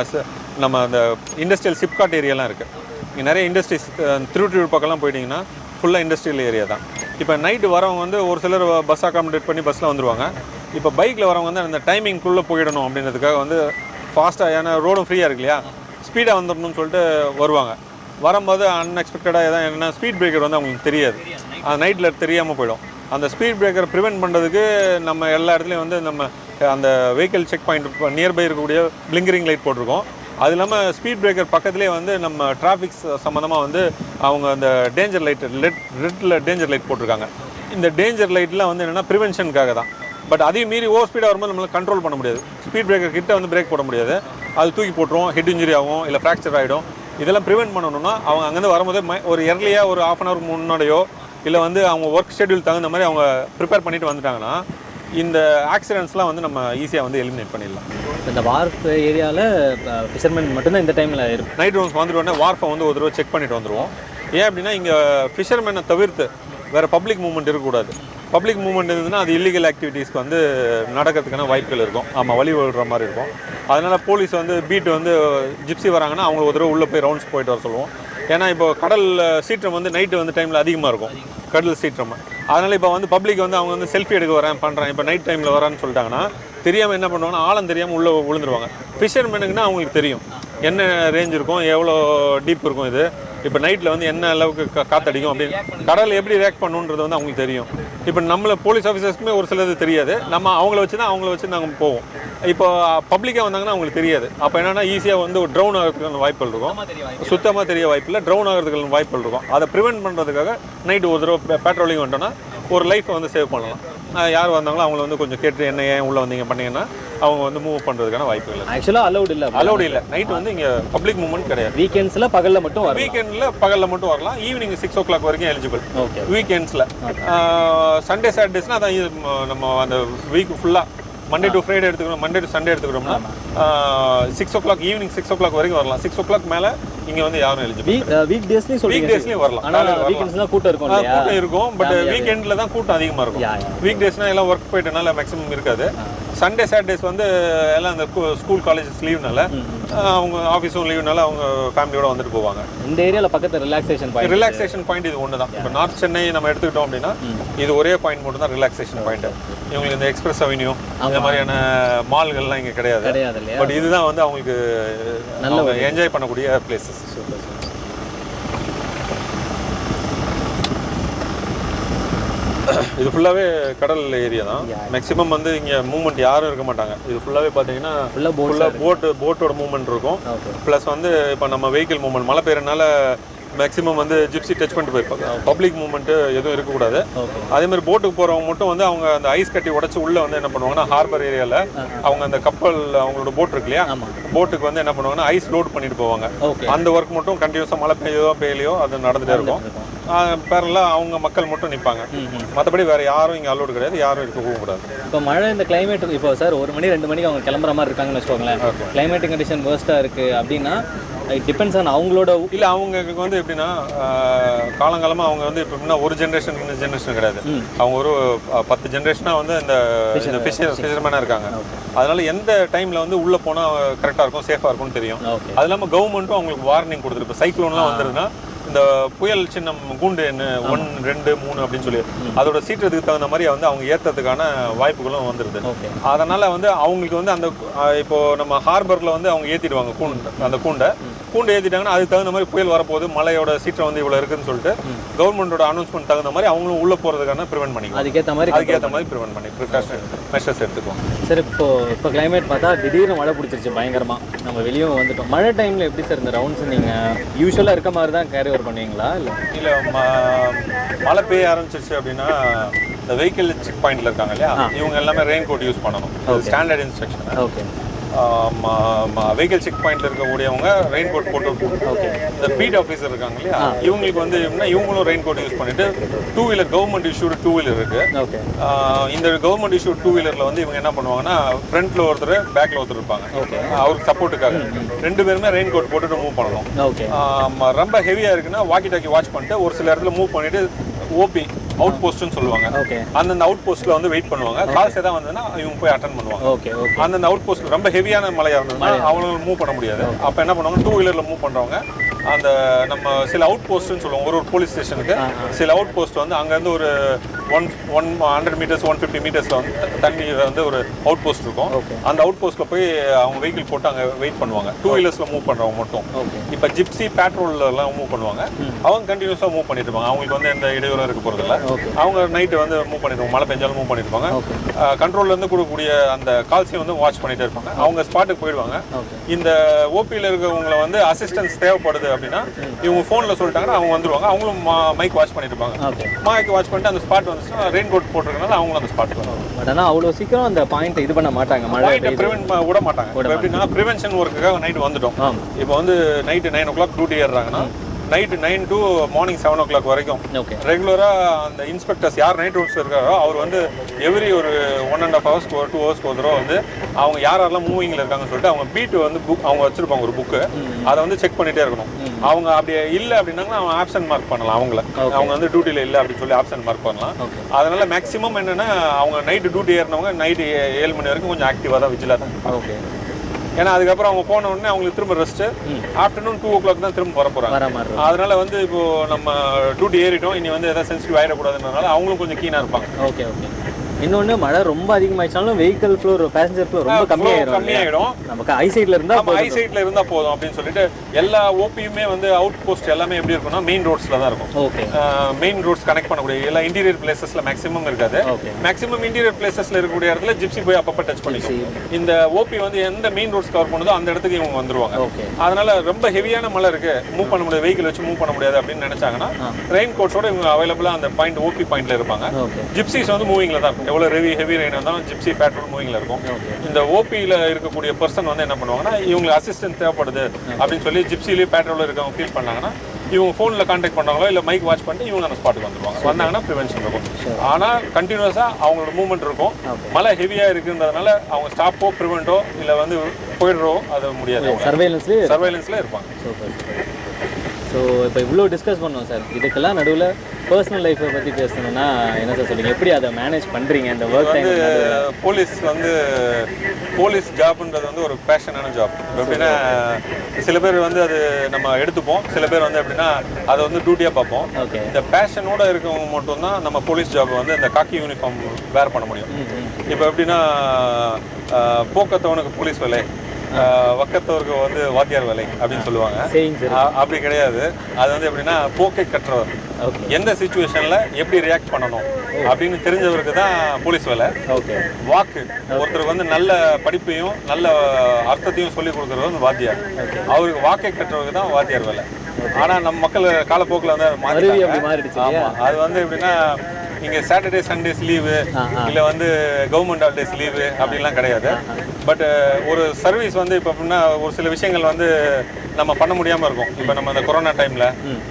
நம்ம அந்த இண்டஸ்ட்ரியல் சிப்காட் ஏரியாலாம் இருக்குது இங்கே நிறைய இண்டஸ்ட்ரீஸ் திருவள்ளூர் பக்கம்லாம் போயிட்டீங்கன்னா ஃபுல்லாக இண்டஸ்ட்ரியல் ஏரியா தான். இப்போ நைட்டு வரவங்க வந்து ஒரு சிலர் பஸ் அகாமடேட் பண்ணி பஸ்ஸில் வந்துருவாங்க. இப்போ பைக்கில் வரவங்க வந்து அந்த டைமிங்குள்ளே போயிடணும் அப்படின்றதுக்காக வந்து ஃபாஸ்ட்டாக ஏன்னா ரோடும் ஃப்ரீயாக இருக்கு இல்லையா? ஸ்பீடாக வந்துடணும்னு சொல்லிட்டு வருவாங்க. வரும்போது அன்எக்ஸ்பெக்டடாக எதாவது என்ன ஸ்பீட் பிரேக்கர் வந்து அவங்களுக்கு தெரியாது. அது நைட்டில் தெரியாமல் போயிடும். அந்த ஸ்பீட் பிரேக்கரை ப்ரிவென்ட் பண்ணுறதுக்கு நம்ம எல்லா இடத்துலையும் வந்து நம்ம அந்த வெஹிக்கிள் செக் பாயிண்ட் நியர்பை இருக்கக்கூடிய பிளிங்கரிங் லைட் போட்டிருக்கோம். அது இல்லாமல் ஸ்பீட் பிரேக்கர் பக்கத்துலேயே வந்து நம்ம டிராஃபிக்ஸ் சம்மந்தமாக வந்து அவங்க அந்த டேஞ்சர் லைட் லெட் ரெட்டில் டேஞ்சர் லைட் போட்டிருக்காங்க. இந்த டேஞ்சர் லைட்லாம் வந்து என்னென்னா ப்ரிவென்ஷனுக்காக தான். பட் அதையும் மீறி ஓவர் ஸ்பீடாக வரும்போது நம்மளால கண்ட்ரோல் பண்ண முடியாது. ஸ்பீட் பிரேக்கர் கிட்ட வந்து பிரேக் போட முடியாது. அது தூக்கி போட்டுரும் ஹெட் இன்ஜுரி ஆகும் இல்லை ஃப்ராக்சர் ஆகிடும் இதெல்லாம் ப்ரிவென்ட் பண்ணணும்னா அவங்க அங்கேருந்து வரும்போது ஒரு இயர்லியாக ஒரு ஆஃப் அன் ஹவர் முன்னாடியோ இல்லை வந்து அவங்க ஒர்க் ஷெட்யூல் தகுந்த மாதிரி அவங்க ப்ரிப்பேர் பண்ணிட்டு வந்துட்டாங்கன்னா இந்த ஆக்சிடென்ட்ஸ்லாம் வந்து நம்ம ஈஸியாக வந்து எலிமினேட் பண்ணிடலாம். இந்த வார்ப் ஏரியாவில் ஃபிஷர்மேன் மட்டும்தான் இந்த டைமில் இருக்கும் நைட் ரூம்ஸ் வந்துட்டு வார்ஃபை வந்து ஒரு தடவை செக் பண்ணிட்டு வந்துருவோம். ஏன் அப்படின்னா இங்கே ஃபிஷர்மேனை தவிர்த்து வேறு பப்ளிக் மூவ்மெண்ட் இருக்கக்கூடாது. பப்ளிக் மூவ்மெண்ட் இருந்ததுன்னா அது இல்லீகல் ஆக்டிவிட்டீஸ்க்கு வந்து நடக்கிறதுக்கான வாய்ப்புகள் இருக்கும். ஆமாம் வழி விடுற மாதிரி இருக்கும். அதனால் போலீஸ் வந்து பீட் வந்து ஜிப்ஸி வராங்கன்னா அவங்க ஒரு தடவை உள்ளே போய் ரவுண்ட்ஸ் போயிட்டு வர சொல்லுவோம். ஏன்னா இப்போ கடல் சீற்றம் வந்து நைட்டு வந்து டைமில் அதிகமாக இருக்கும். கடல் சீற்றம். அதனால் இப்போ வந்து பப்ளிக் வந்து அவங்க வந்து செல்ஃபி எடுக்க வரேன் பண்ணுறேன் இப்போ நைட் டைமில் வரேன்னு சொல்லிட்டாங்கன்னா தெரியாமல் என்ன பண்ணுவாங்கன்னா ஆழம் தெரியாமல் உள்ளே விழுந்துருவாங்க. ஃபிஷர்மேனுக்குன்னா அவங்களுக்கு தெரியும். என்ன ரேஞ்ச் இருக்கும் எவ்வளோ டீப் இருக்கும் இது? இப்போ நைட்டில் வந்து என்ன அளவுக்கு காத்தடிக்கும் அப்படின்னு கடல் எப்படி ரியாக்ட் பண்ணுன்றது வந்து அவங்களுக்கு தெரியும். இப்போ நம்மளை போலீஸ் ஆஃபீஸர்ஸ்க்குமே ஒரு சிலது தெரியாது. நம்ம அவங்கள வச்சு தான் அவங்கள வச்சு நாங்கள் போவோம். இப்போ பப்ளிக்காக வந்தாங்கன்னா அவங்களுக்கு தெரியாது. அப்போ என்னென்னா ஈஸியாக வந்து ட்ரௌன் ஆகிறதுக்கான வாய்ப்புகள் இருக்கும். சுத்தமாக தெரிய வாய்ப்பில்லை ட்ரௌன் ஆகிறதுக்கான வாய்ப்புகள் இருக்கும். அதை ப்ரிவென்ட் பண்ணுறதுக்காக நைட்டு ஒரு தடவை பேட்ரோலிங் வந்தோன்னா ஒரு லைஃப்பை வந்து சேவ் பண்ணலாம். யார் வந்தாங்களோ அவங்கள வந்து கொஞ்சம் கேட்டு என்ன ஏன் உள்ளே வந்தீங்க பண்ணீங்கன்னா அவங்க வந்து மூவ் பண்ணுறதுக்கான வாய்ப்புகள் இல்லை ஆக்சுவலாக அலௌட் இல்லை. அலௌடு இல்லை. நைட் வந்து இங்கே பப்ளிக் மூவ்மெண்ட் கிடையாது. வீக்கெண்ட்ஸில் பகலில் மட்டும் வரும் வீக்கெண்டில் பகலில் மட்டும் வரலாம். ஈவினிங் சிக்ஸ் ஓ கிளாக் வரைக்கும் எலிஜிபிள் ஓகே வீக்கெண்ட்ஸில் சண்டே சாட்டர்டேஸ்னால் அதான் நம்ம அந்த வீக் ஃபுல்லாக மண்டே டு ஃப்ரைடே எடுத்துக்கிறோம் Monday to Sunday எடுத்துக்கிறோம்னா six o'clock evening six o'clock வரைக்கும் வரலாம். சிக்ஸ் ஓ கிளாக் மேலே இங்கே வந்து யாரும் எலிஜிபிள் வீக் வீக் டேஸ்லையும் வீக் டேஸ்லேயும் வரலாம். ஆனால் வீக்கெண்ட்ஸ்லாம் கூட்டம் இருக்கும் கூட்டம் இருக்கும் பட் வீக்கெண்டில் தான் கூட்டம் அதிகமாக இருக்கும். வீக் டேஸ்னால் எல்லாம் ஒர்க் போயிட்டனால மேக்ஸிமம் இருக்காது. சண்டே சாட்டர்டேஸ் வந்து எல்லாம் அந்த ஸ்கூல் காலேஜஸ் லீவ்னால அவங்க ஆஃபீஸும் லீவ்னால அவங்க ஃபேமிலியோட வந்துட்டு போவாங்க. இந்த ஏரியாவில் பக்கத்தில் ரிலாக்ஸேஷன் பாயிண்ட் ரிலாக்ஸேஷன் பாயிண்ட் இது ஒன்று தான் இப்போ நார்த் சென்னை நம்ம எடுத்துக்கிட்டோம் அப்படின்னா இது ஒரே பாயிண்ட் மட்டும் தான் ரிலாக்ஸேஷன் பாயிண்ட் இவங்களுக்கு இந்த எக்ஸ்பிரஸ் அவென்யூ இந்த மாதிரியான மால்கள்லாம் இங்கே கிடையாது. பட் இதுதான் வந்து அவங்களுக்கு நல்ல என்ஜாய் பண்ணக்கூடிய பிளேசஸ் இது ஃபுல்லாகவே கடல் ஏரியா தான். மேக்ஸிமம் வந்து இங்கே மூவ்மெண்ட் யாரும் இருக்க மாட்டாங்க. இது ஃபுல்லாகவே பார்த்தீங்கன்னா ஃபுல்லாக போட் ஃபுல்லாக போட்டு போட்டோட மூவ்மெண்ட் இருக்கும். ப்ளஸ் வந்து இப்போ நம்ம வெஹிக்கிள் மூவ்மெண்ட் மழை பெய்யறனால மேக்ஸிமம் வந்து ஜிப்சி டச் பண்ணிட்டு போயிருப்பாங்க. பப்ளிக் மூவ்மெண்ட்டு எதுவும் இருக்கக்கூடாது. அதே மாதிரி போட்டுக்கு போகிறவங்க மட்டும் வந்து அவங்க அந்த ஐஸ் கட்டி உடச்சி உள்ளே வந்து என்ன பண்ணுவாங்கன்னா ஹார்பர் ஏரியாவில் அவங்க அந்த கப்பல் அவங்களோட போட் இருக்கு இல்லையா? போட்டுக்கு வந்து என்ன பண்ணுவாங்கன்னா ஐஸ் லோட் பண்ணிட்டு போவாங்க. அந்த ஒர்க் மட்டும் கண்டினியூஸாக மழை பெய்யுதோ பெய்யலையோ அது நடந்துட்டே இருக்கும். பேரலாம் அவங்க மக்கள் மட்டும் நிற்பாங்க மற்றபடி வேற யாரும் இங்கே அலோடு கிடையாது. யாரும் இருக்கவும் கூடாது. இப்போ மழை இந்த கிளைமேட் இப்போ சார் ஒரு மணி ரெண்டு மணிக்கு அவங்க கிளம்புற மாதிரி இருக்காங்கன்னு வச்சுக்கோங்களேன். கிளைமேட் கண்டிஷன் வேர்ஸ்ட்டாக இருக்குது அப்படின்னா டிபெண்ட்ஸ் ஆன் அவங்களோட இல்லை அவங்களுக்கு வந்து எப்படின்னா ஆஹ், காலங்காலமா அவங்க வந்து இப்போ எப்படின்னா ஒரு ஜென்ரேஷன் இந்த ஜென்ரேஷன் கிடையாது. அவங்க ஒரு பத்து ஜென்ரேஷனாக வந்து இந்த இந்த ஃபிஷர் ஃபிஷர்மேனாக இருக்காங்க. அதனால எந்த டைமில் வந்து உள்ளே போனால் கரெக்டாக இருக்கும் சேஃபாக இருக்கும்னு தெரியும். அது இல்லாமல் கவர்மெண்ட்டும் அவங்களுக்கு வார்னிங் கொடுத்துரு இப்போ சைக்ளோன்லாம் வந்துருதுன்னா இந்த புயல் சின்னம் கூண்டு என்ன ஒன் ரெண்டு மூணு அப்படின்னு சொல்லி அதோட சீற்றத்துக்கு தகுந்த மாதிரி வந்து அவங்க ஏற்றுறதுக்கான வாய்ப்புகளும் வந்துருது. ஓகே. அதனால வந்து அவங்களுக்கு வந்து அந்த இப்போ நம்ம ஹார்பர்ல வந்து அவங்க ஏத்திடுவாங்க கூண்டு அந்த கூண்டை. கூண்டு ஏத்திட்டாங்கன்னா அதுக்கு தகுந்த மாதிரி புயல் வரப்போகுது மழையோட சீற்றம் வந்து இவ்வளவு இருக்குன்னு சொல்லிட்டு கவர்மெண்டோட அனௌன்ஸ்மெண்ட் தகுந்த மாதிரி அவங்களும் உள்ள போறதுக்கான ப்ரிவென்ட் பண்ணிக்கலாம் அதுக்கேற்ற மாதிரி அதுக்கேற்ற மாதிரி ப்ரிவென்ட் பண்ணி ப்ரிகாஷன் மெஷர்ஸ் எடுத்துக்குவோம். சார் இப்போ இப்போ கிளைமேட் பார்த்தா திடீர்னு மழை பிடிச்சிருச்சு பயங்கரமா. நம்ம வெளியும் வந்துட்டோம். மழை டைம்ல எப்படி சார் இந்த ரவுண்ட்ஸ் நீங்க யூஸ்வலாக இருக்க மாதிரி தான் கேரி ஓவர் பண்ணுவீங்களா இல்லை? இல்ல மழை பெய்ய ஆரம்பிச்சிருச்சு அப்படின்னா இந்த வெஹிக்கிள் செக் பாயிண்ட்ல இருக்காங்க இல்லையா? இவங்க எல்லாமே ரெயின் கோட் யூஸ் பண்ணணும் standard instruction okay vehicle check பாயிண்ட்ல இருக்கக்கூடியவங்க ரெயின் கோட் போட்டு ஓகே இந்த பீட் ஆஃபீஸர் இருக்காங்க இல்லையா? இவங்களுக்கு வந்து எப்படின்னா இவங்களும் ரெயின் கோட் யூஸ் பண்ணிட்டு two wheeler government issued two wheeler இருக்கு இந்த கவர்மெண்ட் இஷ்யூ டூ வீலர்ல வந்து இவங்க என்ன பண்ணுவாங்கன்னா ஃப்ரண்ட்ல ஒருத்தர் பேக்ல ஒருத்தர் இருப்பாங்க. அவருக்கு சப்போர்ட்டுக்காக ரெண்டு பேருமே ரெயின் கோட் போட்டுட்டு மூவ் ஆமா, ரொம்ப ஹெவியா இருக்குன்னா வாக்கி டாக்கி வாட்ச் பண்ணிட்டு ஒரு சில இடத்துல மூவ் பண்ணிட்டு ஓபி அவுட் போஸ்ட்னு சொல்லுவாங்க. ஓகே அந்தந்த அவுட் போஸ்ட்ல வந்து வெயிட் பண்ணுவாங்க. கால்ஸ் ஏதாவது வந்ததுன்னா இவங்க போய் அட்டன் பண்ணுவாங்க. ஓகே அந்தந்த அவுட் போஸ்ட் ரொம்ப ஹெவியான மழையா இருந்ததுன்னா அவங்களால மூவ் பண்ண முடியாது. அப்ப என்ன பண்ணுவாங்க? டூ வீலர்ல மூவ் பண்றவங்க அந்த நம்ம சில அவுட் போஸ்ட்னு சொல்லுவோம். ஒரு ஒரு போலீஸ் ஸ்டேஷனுக்கு சில அவுட் போஸ்ட் வந்து அங்க இருந்து ஒரு one one hundred meters one fifty மீட்டர்ஸ்ல வந்து தண்ணி வந்து ஒரு அவுட் போஸ்ட் இருக்கும். அந்த அவுட் போஸ்ட்ல போய் அவங்க வெஹிக்கிள் போட்டு அங்க வெயிட் பண்ணுவாங்க. டூ வீலர்ஸ்ல மூவ் பண்றவங்க மட்டும். இப்போ ஜிப்சி பேட்ரோல்ல எல்லாம் மூவ் பண்ணுவாங்க அவங்க கண்டினியூஸாக மூவ் பண்ணிட்டு இருப்பாங்க. அவங்களுக்கு வந்து எந்த இடையூறும் இருக்க Okay. அவங்க நைட்டு வந்து மூவ் பண்ணிருப்பாங்க மழை பெஞ்சாலும் மூவ் பண்ணிருப்பாங்க Okay. கண்ட்ரோல்ல இருந்து கொடுக்கக்கூடிய அந்த கால்ஸையும் வந்து வாட்ச் பண்ணிட்டே இருப்பாங்க. அவங்க ஸ்பாட்டுக்கு போயிடுவாங்க. இந்த ஓபியில் இருக்கவங்களை வந்து அசிஸ்டன்ஸ் தேவைப்படுது அப்படின்னா இவங்க ஃபோனில் சொல்லிட்டாங்கன்னா அவங்க வந்துருவாங்க. அவங்களும் மைக் வாட்ச் பண்ணிட்டு இருப்பாங்க. மைக் வாட்ச் பண்ணிட்டு அந்த ஸ்பாட் வந்துச்சுன்னா ரெயின் கோட் போட்டிருக்கனால அவங்களும் அந்த ஸ்பாட்டுக்கு வருவாங்க பட் ஆனால் அவ்வளோ சீக்கிரம் அந்த பாயிண்ட் இது பண்ண மாட்டாங்க. மழை பாயிண்ட்டை. ப்ரிவென்ட் விட மாட்டாங்க. எப்படின்னா ப்ரிவென்ஷன் ஒர்க்குக்காக நைட் வந்துட்டோம். இப்போ வந்து night nine o'clock duty ஏறுறாங்கன்னா night nine to morning seven o'clock வரைக்கும். ரெகுலராக அந்த இன்ஸ்பெக்டர்ஸ் யார் நைட் ரூட்ஸ் இருக்காரோ அவர் வந்து எவ்ரி ஒரு ஒன் அண்ட் ஹாஃப் ஹவர்ஸ்க்கு ஒரு டூ ஹவர்ஸ்க்கு ஒரு தடவை வந்து அவங்க யார் யாரெல்லாம் மூவிங்கில் இருக்காங்கன்னு சொல்லிட்டு அவங்க பீட் வந்து புக் அவங்க வச்சிருப்பாங்க ஒரு புக்கு அதை வந்து செக் பண்ணிட்டே இருக்கணும். அவங்க அப்படி இல்லை அப்படின்னாங்கன்னா அவன் ஆப்சன்ட் மார்க் பண்ணலாம் அவங்கள. அவங்க வந்து டியூட்டியில் இல்லை அப்படின்னு சொல்லி ஆப்சன்ட் மார்க் பண்ணலாம். அதனால மேக்ஸிமம் என்னன்னா அவங்க நைட்டு டியூட்டி ஏறினவங்க நைட்டு ஏழு மணி வரைக்கும் கொஞ்சம் ஆக்டிவாக தான் விஜிலாக தான். ஓகே. ஏன்னா அதுக்கப்புறம் அவங்க போன உடனே அவங்களுக்கு திரும்ப rest afternoon two o'clock தான் திரும்ப வர போகிறாங்க. அதனால வந்து இப்போ நம்ம டியூட்டி ஏறிட்டோம். இனி வந்து எதாவது சென்சிட்டிவ் ஆயிடக்கூடாதுன்றதுனால அவங்களும் கொஞ்சம் கீனா இருப்பாங்க. ஓகே ஓகே இன்னொன்று மழை ரொம்ப அதிகமாயிடுச்சாலும் வெஹிக்கல் ஃப்ளோர் பேசஞ்சர் ஃப்ளோ ரொம்ப கம்மியாயிரும். இல்லையா? கம்மியாயிடும். நமக்கு ஐ சைடில் இருந்தால் ஐ சைட்ல இருந்தா போதும் அப்படின்னு சொல்லிட்டு எல்லா ஓபியுமே வந்து அவுட் போஸ்ட் எல்லாமே எப்படி இருக்கும்னா மெயின் ரோட்ஸ்ல தான் இருக்கும். ஓகே மெயின் ரோட்ஸ் கனெக்ட் பண்ணக்கூடிய எல்லா இன்டீரியர் பிளேசஸ்ல மேக்ஸிமம் இருக்காது. மேக்ஸிமம் இன்டீரியர் பிளேசஸ்ல இருக்கக்கூடிய இடத்துல ஜிப்சி போய் அப்பப்போ டச் பண்ணிக்கும். இந்த ஓபி வந்து எந்த மெயின் ரோட்ஸ் கவர் பண்ணுதோ அந்த இடத்துக்கு இவங்க வந்துருவாங்க. அதனால ரொம்ப ஹெவியான மழை இருக்கு. மூவ் பண்ண முடியாது. வெஹிக்கிள் வச்சு மூவ் பண்ண முடியாது அப்படின்னு நினைச்சாங்கன்னா ரெயின் கோட்ஸோட இவங்க அவைலபிளா அந்த பாயிண்ட் ஓபி பாயிண்ட்ல இருப்பாங்க. ஜிப்சிஸ் வந்து மூவிங்ல தான் இருக்கும். எவ்வளவு ஹெவி ஹெவி ரெயின் வந்தாலும் ஜிப்சி பேட்ரோல் மூவிங்ல இருக்கும். இந்த ஓபியில் இருக்கக்கூடிய பர்சன் வந்து என்ன பண்ணுவாங்கன்னா இவங்களுக்கு அசிஸ்டன்ட் தேவைப்படுது அப்படின்னு சொல்லி ஜிப்சிலேயே பேட்ரோல் இருக்கவங்க ஃபீல் பண்ணாங்கன்னா இவங்க ஃபோனில் கான்டாக்ட் பண்ணாங்களோ இல்லை மைக் வாட்ச் பண்ணிட்டு இவங்க அந்த ஸ்பாட்டுக்கு வந்துருவாங்க. வந்தாங்கன்னா ப்ரிவென்ஷன் இருக்கும். ஆனால் கண்டினியூஸாக அவங்களோட மூவ்மெண்ட் இருக்கும். மழை ஹெவியாக இருக்குன்றதுனால அவங்க ஸ்டாப்போ ப்ரிவெண்ட்டோ இல்லை வந்து போயிடுறோ அது முடியாது. சர்வேலன்ஸ்லேயே சர்வைலன்ஸில் இருப்பாங்க. சூப்பர். ஸோ இப்போ இவ்வளோ டிஸ்கஸ் பண்ணோம் சார். இதுக்கெல்லாம் நடுவில் பர்சனல் லைஃப்பை பற்றி பேசணும்னா என்ன சார் சொல்லுங்க எப்படி அதை மேனேஜ் பண்ணுறீங்க இந்த ஒர்க் டைம் போலீஸ் வந்து போலீஸ் ஜாப்ன்றது வந்து ஒரு பேஷனான ஜாப் எப்படின்னா சில பேர் வந்து அது நம்ம எடுத்துப்போம். சில பேர் வந்து எப்படின்னா அதை வந்து டியூட்டியாக பார்ப்போம். இந்த பேஷனோட இருக்கவங்க மட்டும்தான் நம்ம போலீஸ் ஜாப் வந்து இந்த காக்கி யூனிஃபார்ம் வேர் பண்ண முடியும். இப்போ எப்படின்னா போக்கத்தவனுக்கு போலீஸ் வேலை. வக்கத்தவருக்கு வந்து வாத்தியார் வேலை அப்படின்னு சொல்லுவாங்க. அப்படி கிடையாது. அது வந்து எப்படின்னா போக்கை கற்றவர். எந்த சுச்சுவேஷன்ல எப்படி ரியாக்ட் பண்ணணும் அப்படின்னு தெரிஞ்சவருக்கு தான் போலீஸ் வேலை. வாக்கு. ஒருத்தருக்கு வந்து நல்ல படிப்பையும் நல்ல அர்த்தத்தையும் சொல்லி கொடுக்கறது வந்து வாத்தியார். அவருக்கு வாக்கை கற்றவருக்கு தான் வாத்தியார் வேலை. ஆனால் நம்ம மக்கள் காலப்போக்கில் வந்து மாறிடுச்சு இல்லையா? ஆமா. அது வந்து எப்படின்னா இங்கே சாட்டர்டே சண்டேஸ் லீவு. இல்லை வந்து கவர்மெண்ட் ஹாலிடேஸ் லீவு அப்படிலாம் கிடையாது. பட் ஒரு சர்வீஸ் வந்து இப்போ எப்படின்னா ஒரு சில விஷயங்கள் வந்து நம்ம பண்ண முடியாமல் இருக்கும். இப்போ நம்ம இந்த கொரோனா டைமில்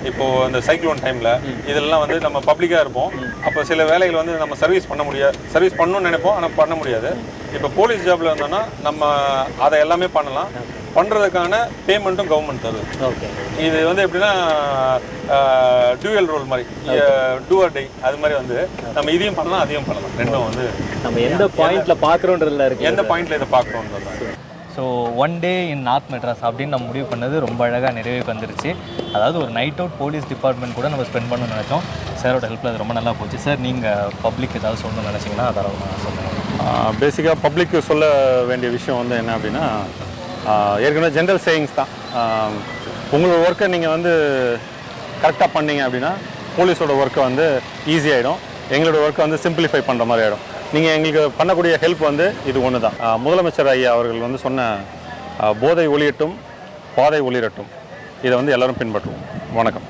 இப்போ இந்த சைக்ளோன் டைமில் இதெல்லாம் வந்து நம்ம பப்ளிக்காக இருப்போம். அப்போ சில வேலைகள் வந்து நம்ம சர்வீஸ் பண்ண முடியாது சர்வீஸ் பண்ணணும்னு நினைப்போம் ஆனால் பண்ண முடியாது. இப்போ போலீஸ் ஜாப்ல இருந்தோம்னா நம்ம அதை எல்லாமே பண்ணலாம். பண்ணுறதுக்கான பேமெண்ட்டும் கவர்மெண்ட் தருது. ஓகே இது வந்து எப்படின்னா டியூயல் ரோல் மாதிரி டூ ஆர் டை அது மாதிரி வந்து நம்ம இதையும் பண்ணலாம் அதையும் பண்ணலாம். ரெண்டும் வந்து நம்ம எந்த பாயிண்ட்ல பார்க்குறோன்றதுல இருக்கு. எந்த பாயிண்ட்ல இதை பார்க்கணுன்றது தான் so one day in North Madras அப்படின்னு நம்ம முடிவு பண்ணது ரொம்ப அழகாக நிறைவேக்கு வந்துருச்சு. அதாவது ஒரு நைட் அவுட் போலீஸ் டிபார்ட்மெண்ட் கூட நம்ம ஸ்பெண்ட் பண்ணணும்னு நினச்சோம். சாரோட ஹெல்ப்பில் அது ரொம்ப நல்லா போச்சு. சார் நீங்கள் பப்ளிக் ஏதாவது சொல்லணும்னு நினச்சிங்கன்னா நான் சொல்லுங்கள் பேசிக்காக பப்ளிக்கு சொல்ல வேண்டிய விஷயம் வந்து என்ன அப்படின்னா ஏற்கனவே ஜென்ரல் சேயிங்ஸ் தான். உங்களோட ஒர்க்கை நீங்கள் வந்து கரெக்டாக பண்ணீங்க அப்படின்னா போலீஸோட ஒர்க்கை வந்து ஈஸி ஆகிடும் எங்களோட ஒர்க்கை வந்து சிம்பிளிஃபை பண்ணுற மாதிரி ஆகிடும் நீங்கள் எங்களுக்கு பண்ணக்கூடிய ஹெல்ப் வந்து இது ஒன்று தான் முதலமைச்சர் ஐயா அவர்கள் வந்து சொன்ன போதை ஒளியட்டும் பாதை ஒளிரட்டும். இதை வந்து எல்லோரும் பின்பற்றுவோம். வணக்கம்.